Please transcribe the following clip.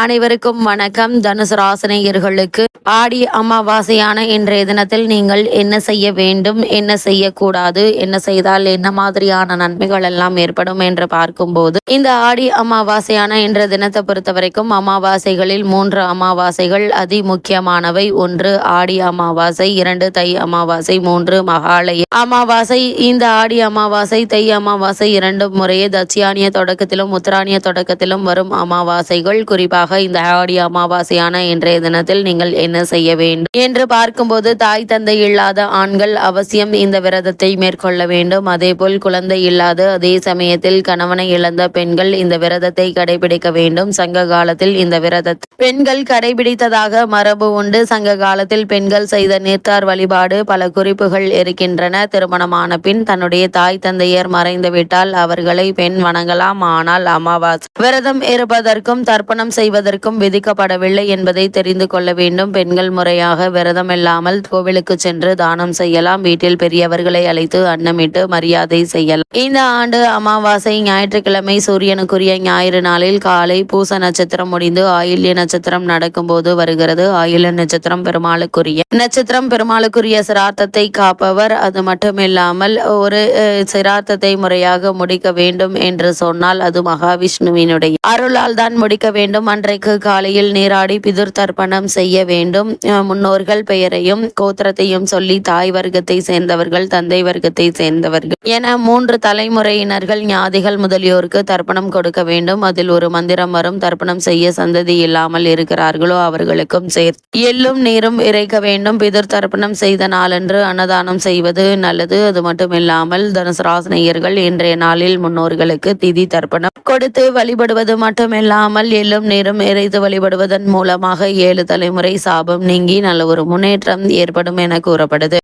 அனைவருக்கும் வணக்கம். தனுசு ராசினியர்களுக்கு ஆடி அமாவாசையான இன்றைய தினத்தில் நீங்கள் என்ன செய்ய வேண்டும் என்ன செய்யக்கூடாது என்ன செய்தால் என்ன மாதிரியான நன்மைகள் எல்லாம் ஏற்படும் என்று பார்க்கும்போது இந்த ஆடி அமாவாசையான இன்றைய தினத்தை பொறுத்த வரைக்கும் அமாவாசைகளில் மூன்று அமாவாசைகள் அதி முக்கியமானவை ஒன்று ஆடி அமாவாசை இரண்டு தை அமாவாசை மூன்று மகாலய அமாவாசை. இந்த ஆடி அமாவாசை தை அமாவாசை இரண்டு முறையே தட்சியானிய தொடக்கத்திலும் உத்தராணிய தொடக்கத்திலும் வரும் அமாவாசைகள். குறிப்பாக இந்த ஆடி அமாவாசையான இன்றைய தினத்தில் நீங்கள் என்ன செய்ய வேண்டும்? என்று பார்க்கும்போது தாய் தந்தை இல்லாத ஆண்கள் அவசியம் இந்த விரதத்தை மேற்கொள்ள வேண்டும். அதேபோல் குழந்தை இல்லாத அதே சமயத்தில் கணவனை இழந்த பெண்கள் இந்த விரதத்தை கடைபிடிக்க வேண்டும். சங்க காலத்தில் இந்த விரதத்தை பெண்கள் கடைபிடித்ததாக மரபு உண்டு. சங்க காலத்தில் பெண்கள் செய்த நீர்த்தார் வழிபாடு பல குறிப்புகள் இருக்கின்றன. திருமணமான பின் தன்னுடைய தாய் தந்தையர் மறைந்துவிட்டால் அவர்களை பெண் வணங்கலாம். ஆனால் அமாவாசை விரதம் இருப்பதற்கும் தர்ப்பணம் செய்வதற்கும் விதிக்கப்படவில்லை என்பதை தெரிந்து கொள்ள வேண்டும். பெண்கள் முறையாக விரதம் இல்லாமல் கோவிலுக்கு சென்று தானம் செய்யலாம். வீட்டில் பெரியவர்களை அழைத்து அன்னமிட்டு மரியாதை செய்யலாம். இந்த ஆண்டு அமாவாசை ஞாயிற்றுக்கிழமை சூரியனுக்குரிய ஞாயிறு நாளில் காலை பூச நட்சத்திரம் முடிந்து ஆயில்ய நட்சத்திரம் நடக்கும் போது வருகிறது. ஆயில்ய நட்சத்திரம் பெருமாளுக்குரிய நட்சத்திரம் பெருமாளுக்குரிய சிரார்த்தத்தை காப்பவர். அது மட்டுமில்லாமல் ஒரு அஹ், சிரார்த்தத்தை முறையாக முடிக்க வேண்டும் என்று சொன்னால் அது மகாவிஷ்ணுவினுடைய அருளால் தான் முடிக்க வேண்டும். அன்றைக்கு காலையில் நீராடி பிதுர் தர்ப்பணம் செய்ய வேண்டும். முன்னோர்கள் பெயரையும் கோத்திரத்தையும் சொல்லி தாய் வர்க்கத்தை சேர்ந்தவர்கள் தந்தை வர்க்கத்தை சேர்ந்தவர்கள் என மூன்று தலைமுறையினர்கள் ஞாதிகள் முதலியோருக்கு தர்ப்பணம் கொடுக்க வேண்டும். அதில் ஒரு மந்திரம் வரும் தர்ப்பணம் செய்ய சந்ததி இல்லாமல் இருக்கிறார்களோ அவர்களுக்கும் சேர். எள்ளும் நீரும் இறைக்க வேண்டும். பிதுர் தர்ப்பணம் செய்த நாளன்று அன்னதானம் செய்வது நல்லது. அது மட்டுமில்லாமல் தனுசு ராசினியர்கள் இன்றைய நாளில் முன்னோர்களுக்கு திதி தர்ப்பணம் கொடுத்து வழிபடுவது மட்டுமில்லாமல் எள்ளும் நீரும் இறைத்து வழிபடுவதன் மூலமாக ஏழு தலைமுறை சாபம் நீங்கி நல்ல ஒரு முன்னேற்றம் ஏற்படும் என கூறப்படுது.